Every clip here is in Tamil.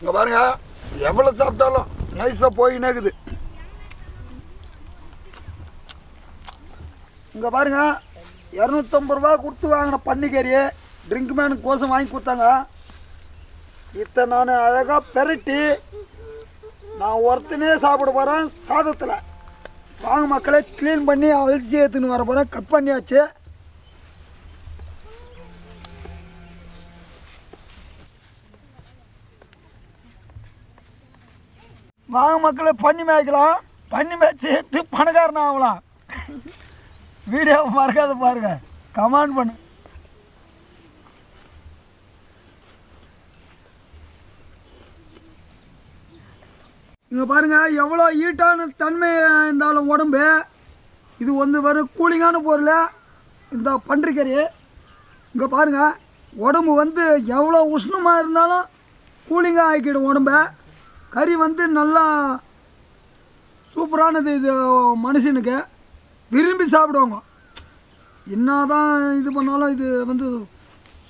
இங்கே பாருங்க எவ்வளோ சாப்பிட்டாலும் நைஸாக போயினேக்குது இங்கே பாருங்க இரநூத்தம்பது ரூபா கொடுத்து வாங்கின பன்னிக்கறி ட்ரிங்க் மேனுக்கு கோசம் வாங்கி கொடுத்தாங்க. இத்தை நான் அழகாக பெரட்டி நான் ஒருத்தனே சாப்பிட போகிறேன் சாதத்தில். வாங்க மக்களே க்ளீன் பண்ணி அழிச்சு ஏற்றுன்னு வர போகிறேன் கட் பண்ணியாச்சு. வாங்க மக்களை பண்ணி மேய்க்கலாம். பண்ணி மேய்ச்சிட்டு பணக்காரன் ஆகலாம். வீடியோ மறக்காத பாருங்க. கமெண்ட் பண்ணு. இங்கே பாருங்க எவ்வளோ ஹீட்டான தன்மை இருந்தாலும் உடம்பு. இது வந்து வரும் கூலிங்கான பொருள்? இந்த பன்றிக்கறி. இங்கே பாருங்க உடம்பு வந்து எவ்வளோ உஷ்ணமாக இருந்தாலும் கூலிங்காக ஆக்கிடும் உடம்பை. கறி வந்து நல்லா சூப்பரானது இது மனுஷனுக்கு. விரும்பி சாப்பிடுவாங்க. என்ன தான் இது பண்ணாலும் இது வந்து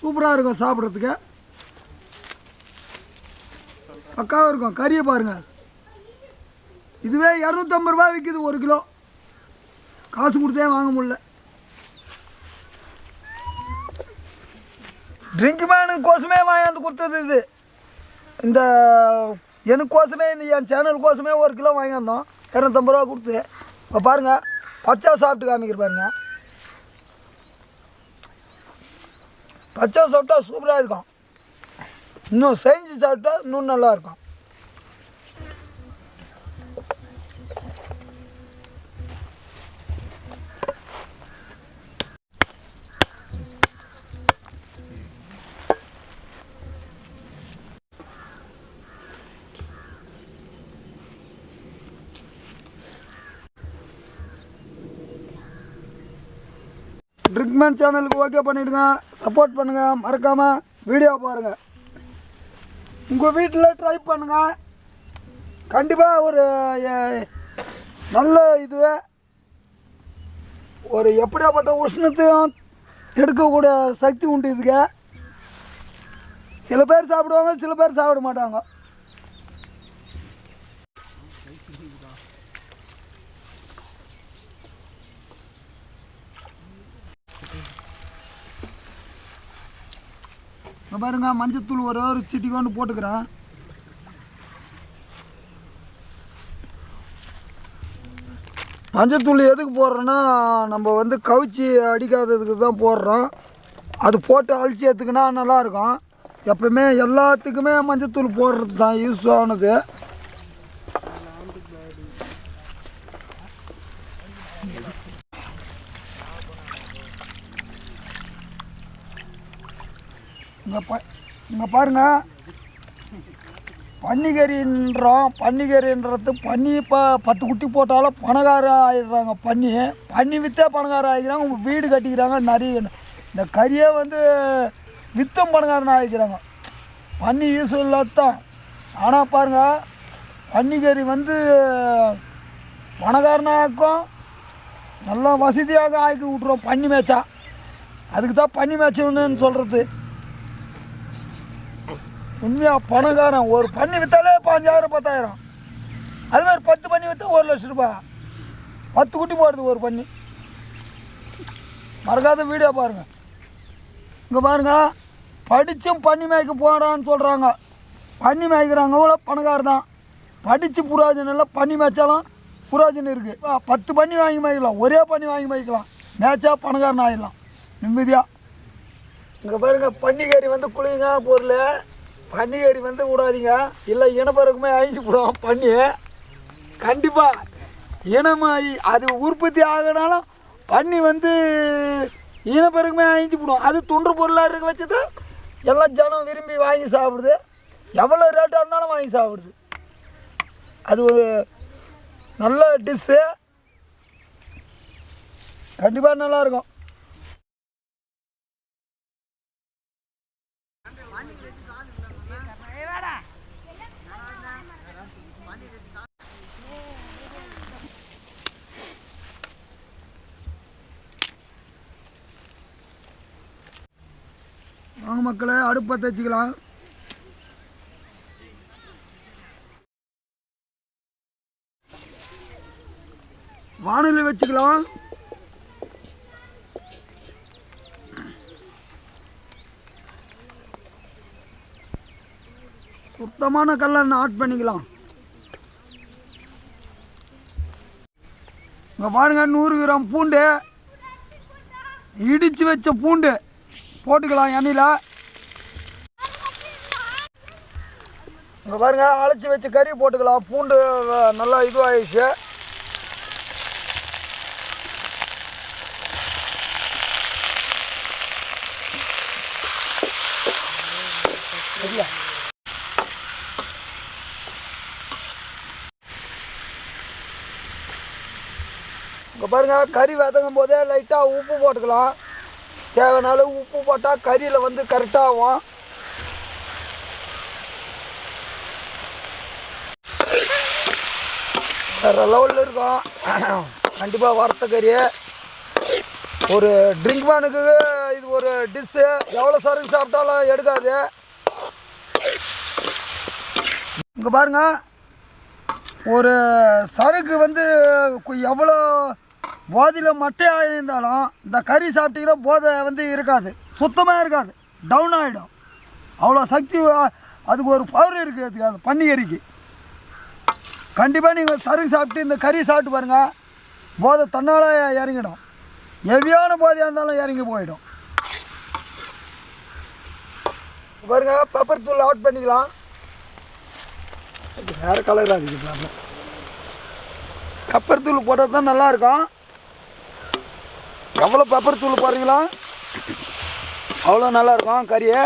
சூப்பராக இருக்கும் சாப்பிட்றதுக்கு. பக்காவாக இருக்கும். கறியை பாருங்கள் இதுவே இரநூத்தம்பது ரூபா விற்கிது ஒரு கிலோ. காசு கொடுத்தே வாங்க முடியல. ட்ரிங்க் மேனுக்கு கோசமே வாங்கியாந்து கொடுத்தது இது. இந்த எனக்கு கோசமே இந்த என் சேனல் கோசமே ஒரு கிலோ வாங்கியிருந்தோம் இரநூத்தம்பது ரூபா கொடுத்து. இப்போ பாருங்கள் பச்சை சாப்பிட்டு காமிக்கிற பாருங்கள் பச்சை சாப்பிட்டா சூப்பராக இருக்கும். இன்னும் செஞ்சு சாப்பிட்டா இன்னும் நல்லாயிருக்கும் ட்ரிக்மேன் சேனலுக்கு ஓகே பண்ணிவிடுங்க சப்போர்ட் பண்ணுங்கள் மறக்காமல் வீடியோ பாருங்கள் உங்கள் வீட்டில் ட்ரை பண்ணுங்கள் கண்டிப்பாக ஒரு நல்ல இது ஒரு எப்படியாப்பட்ட உஷ்ணத்தையும் எடுக்கக்கூடிய சக்தி உண்டு இதுக்கு. சில பேர் சாப்பிடுவாங்க சில பேர் சாப்பிட மாட்டாங்க. இங்க பாருங்க மஞ்சத்தூள் ஒரு ஒரு சிட்டி கொண்டு போட்டுக்கிறேன். மஞ்சத்தூள் எதுக்கு போடுறோன்னா நம்ம வந்து கவிச்சி அடிக்காததுக்கு தான் போடுறோம். அது போட்டு அழிச்சு எடுத்துக்கினா நல்லாயிருக்கும் எப்பவுமே எல்லாத்துக்குமே மஞ்சத்தூள் போடுறது தான் யூஸ் ஆனது. இங்கே ப இங்கே பாருங்க. பன்னிக்கறின்றோம் பன்னிக்கறின்றது பன்னி இப்போ பத்து குட்டி போட்டாலும் பணக்காரம் ஆகிடுறாங்க பன்னி. பன்னி விற்றே பணக்காரம் ஆகிக்கிறாங்க உங்கள் வீடு கட்டிக்கிறாங்க நிறைய இந்த கறியே வந்து வித்தும் பணக்காரன் ஆகிக்கிறாங்க பன்னி யூஸ் இல்லாதான் ஆனால் பாருங்கள் பன்னிக்கறி வந்து பணக்காரனாக்கும் நல்லா வசதியாக ஆக்கி விட்ருவோம் பன்னி மேய்ச்சா. அதுக்கு தான் பன்னி மேய்ச்சணுன்னு சொல்கிறது உண்மையாக பணக்காரன். ஒரு பண்ணி விற்றாலே பாஞ்சாயிரம் பத்தாயிரம். அது மாதிரி பத்து பண்ணி விற்றா ஒரு லட்ச ரூபாய். பத்து குட்டி போடுது ஒரு பண்ணி. மறக்காத வீடியோ பாருங்கள் இங்கே பாருங்க. படித்தும் பண்ணி மேய்க்க போடான்னு சொல்கிறாங்க பண்ணி மேய்க்கிறாங்க. பணக்காரர் தான். படித்து புராஜனம் இல்லை பண்ணி மேய்ச்சாலும் புராஜனம் இருக்குது பத்து பண்ணி வாங்கி மேய்க்கலாம். ஒரே பண்ணி வாங்கி மேய்க்கலாம். மேய்ச்சா பணக்காரன் ஆகிடலாம் நிம்மதியாக இங்கே பாருங்க பன்னிக்கறி வந்து குளிங்க பொருள். பன்னிக்கறி வந்து விடாதீங்க. இல்லை இனப்பெருக்குமே அழிஞ்சு போடும் பண்ணி கண்டிப்பாக இனமாக அது உற்பத்தி ஆகினாலும் பன்னி வந்து இனப்பெருக்குமே அழிஞ்சு போடும். அது துண்டு பொருளாக இருக்க வச்சது எல்லாம் ஜனம் விரும்பி வாங்கி சாப்பிடுது. எவ்வளோ ரேட்டாக இருந்தாலும் வாங்கி சாப்பிடுது. அது ஒரு நல்ல டிஷ்ஷு கண்டிப்பாக நல்லாயிருக்கும் மக்களை அடுப்பை தைச்சிக்கலாம் வானிலை வச்சுக்கலாம். சுத்தமான கல்லெண்ணெய் ஆட் பண்ணிக்கலாம். இங்கே பாருங்கள் நூறு கிராம் பூண்டு. இடித்து வச்ச பூண்டு. போட்டுக்கலாம் எண்ணெயில். இங்கே பாருங்க அழைச்சி வச்சு கறி போட்டுக்கலாம். பூண்டு நல்லா இதுவாகிடுச்சு சரியா? இங்கே பாருங்க கறி வதங்கும் போதே லைட்டாக உப்பு போட்டுக்கலாம். தேவையான உப்பு போட்டால் கறியில் வந்து கரெக்டாகும் வேறு லெவலில் இருக்கும். கண்டிப்பாக வரத்துக்கறி கறி ஒரு ட்ரிங்க் மேனுக்கு இது ஒரு டிஷ்ஷு எவ்வளோ சருக்கு சாப்பிட்டாலும் எடுக்காது. இங்கே பாருங்க. ஒரு சருக்கு வந்து எவ்வளோ போதையில் மட்டையாக இருந்தாலும் இந்த கறி சாப்பிட்டீங்கன்னா போதை வந்து இருக்காது. சுத்தமாக இருக்காது. டவுன் ஆகிடும் அவ்வளோ சக்தி அதுக்கு ஒரு பவர் இருக்குது அதுக்கு அந்த பன்னி கறிக்கு கண்டிப்பாக நீங்கள் சருகு சாப்பிட்டு இந்த கறி சாப்பிட்டு பாருங்கள் போதை தன்னால் இறங்கிடும். ஹெவியான போதையாக இருந்தாலும் இறங்கி போயிடும். பாருங்க பெப்பர் தூள் அவுட் பண்ணிக்கலாம். வேறு கலராக இருக்குது பெப்பர் தூள் போட்டால் தான் நல்லாயிருக்கும் எவ்வளோ பெப்பர் தூள் பாருங்களா? அவ்வளோ நல்லாயிருக்கும் கறியை.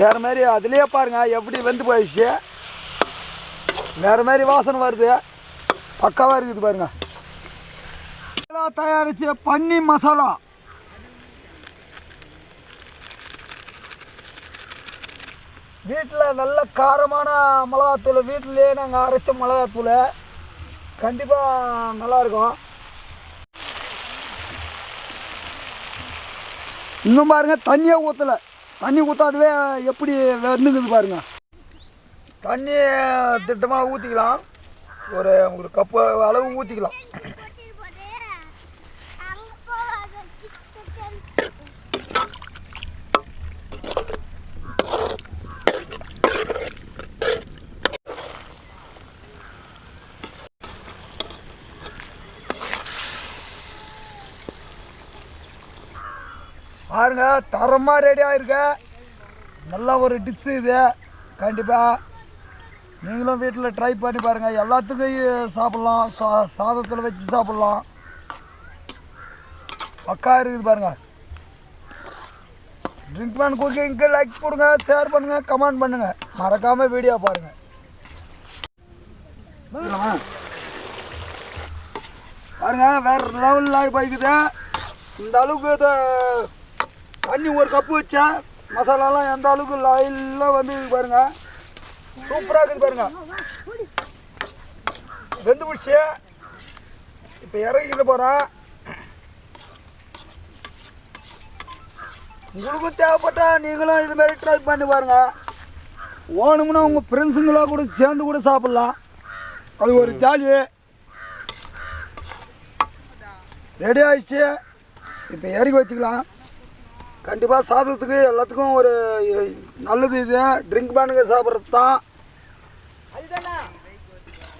வேறு மாதிரி அதுலேயே பாருங்கள் எப்படி வெந்து போயிடுச்சு. வேறு மாதிரி வாசனை வருது. பக்காவாக இருக்குது பாருங்க. மசாலா தயாரிச்ச பன்னி மசாலா. வீட்டில் நல்ல காரமான மிளகாத்தூள் வீட்டிலேயே நாங்கள் அரைச்ச மிளகாத்தூள். கண்டிப்பாக நல்லாயிருக்கும் இன்னும் பாருங்க தண்ணியே ஊற்றலை தண்ணி ஊற்றாதவே எப்படி வெந்துங்குது பாருங்கள் தண்ணி திட்டமாக ஊற்றிக்கலாம் ஒரு ஒரு கப்பு அளவு ஊற்றிக்கலாம் பாருங்க தரமாக ரெடியாக இருக்க. நல்ல ஒரு டிப்ஸு இது. கண்டிப்பாக நீங்களும் வீட்டில் ட்ரை பண்ணி பாருங்கள் எல்லாத்துக்கும் சாப்பிட்லாம். சா சாதத்தில் வச்சு சாப்பிட்லாம். பக்கா இருக்குது பாருங்கள் ட்ரிங்க் மேன் குக்கிங்க்கு லைக் கொடுங்க ஷேர் பண்ணுங்கள் கமெண்ட் பண்ணுங்கள் மறக்காமல் வீடியோ பாருங்கள் பாருங்க வேற லெவலில் ஆகி போய்க்குது. இந்த அளவுக்கு தண்ணி ஒரு கப்பு வச்சேன். மசாலாலாம் எந்த அளவுக்கு லாயிலாக வந்து பாருங்கள் சூப்பராக இருக்குது பாருங்க. ரெண்டு பிடிச்சி இப்போ இறங்கிட்டு போகிறேன் உங்களுக்கும் தேவைப்பட்டா நீங்களும் இது மாதிரி ட்ரை பண்ணி பாருங்க. ஓணும்னா உங்கள் ஃப்ரெண்ட்ஸுங்களாக கூட சேர்ந்து கூட சாப்பிட்லாம். அது ஒரு ஜாலி ரெடி ஆகிடுச்சு இப்போ இறக்கி வச்சுக்கலாம். கண்டிப்பாக சாதத்துக்கு எல்லாத்துக்கும் ஒரு நல்லது இது. ட்ரிங்க் பண்ணுங்க சாப்பிட்றது தான்.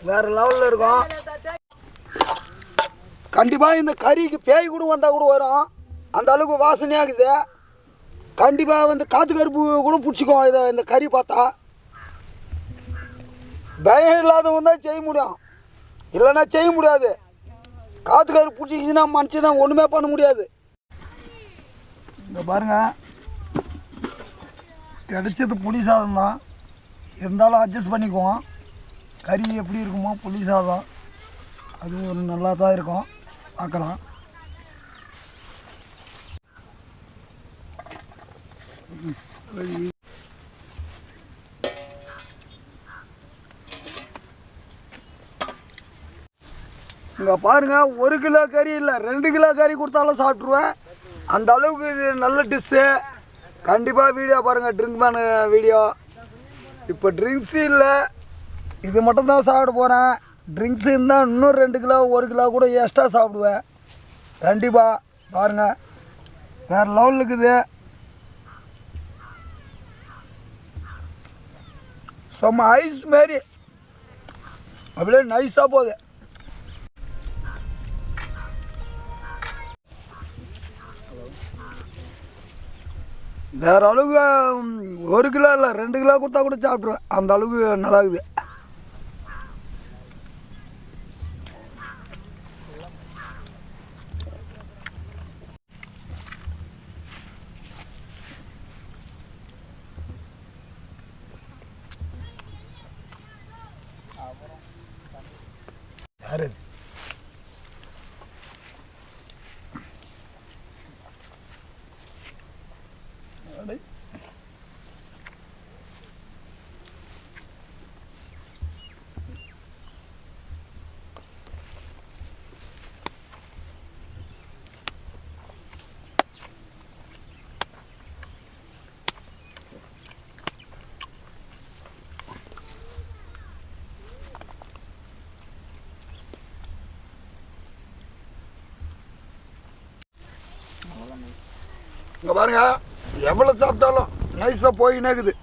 வேறு லெவலில் இருக்கும். கண்டிப்பாக இந்த கறிக்கு பேய் கூட வந்தால் கூட வரும். அந்த அளவுக்கு வாசனையாகுது கண்டிப்பாக வந்து காற்று கருப்பு கூட பிடிச்சிக்கும் இதை இந்த கறி பார்த்தா. பயம் இல்லாதவன் தான் செய்ய முடியும். இல்லைன்னா செய்ய முடியாது. காற்று கருப்பு பிடிச்சிச்சின்னா மனுஷனா ஒன்றுமே பண்ண முடியாது. இங்கே பாருங்கள் கிடைச்சது புளி சாதம் தான் இருந்தாலும் அட்ஜஸ்ட் பண்ணிக்குவோம். கறி எப்படி இருக்குமோ புளி சாதம் அது ஒரு நல்லா தான் இருக்கும். பார்க்கலாம். இங்கே பாருங்க ஒரு கிலோ கறி இல்லை ரெண்டு கிலோ கறி கொடுத்தாலும் சாப்பிட்ருவேன் அந்த அளவுக்கு இது நல்ல டிஷ்ஷு கண்டிப்பாக வீடியோ பாருங்கள் ட்ரிங்க் மேனு வீடியோ இப்போ ட்ரிங்க்ஸு இல்லை. இது மட்டும்தான் சாப்பிட போகிறேன் ட்ரிங்க்ஸ் இருந்தால் இன்னும் ரெண்டு கிலோ ஒரு கிலோ கூட எக்ஸ்ட்ரா சாப்பிடுவேன். கண்டிப்பாக பாருங்கள் வேறு லெவலில் இருக்குது. சும்மா ஐஸ் மாரி. அப்படியே நைஸாக போகுது. வேற அளவுக்கு ம், ஒரு கிலோ இல்லை ரெண்டு கிலோ கொடுத்தா கூட சாப்பிட்ருவேன் அந்த அளவுக்கு நல்லா இருக்குது யாரு இங்கே பாருங்க எவ்வளோ சாப்பிட்டாலும் நைஸாக போயினே இருக்குது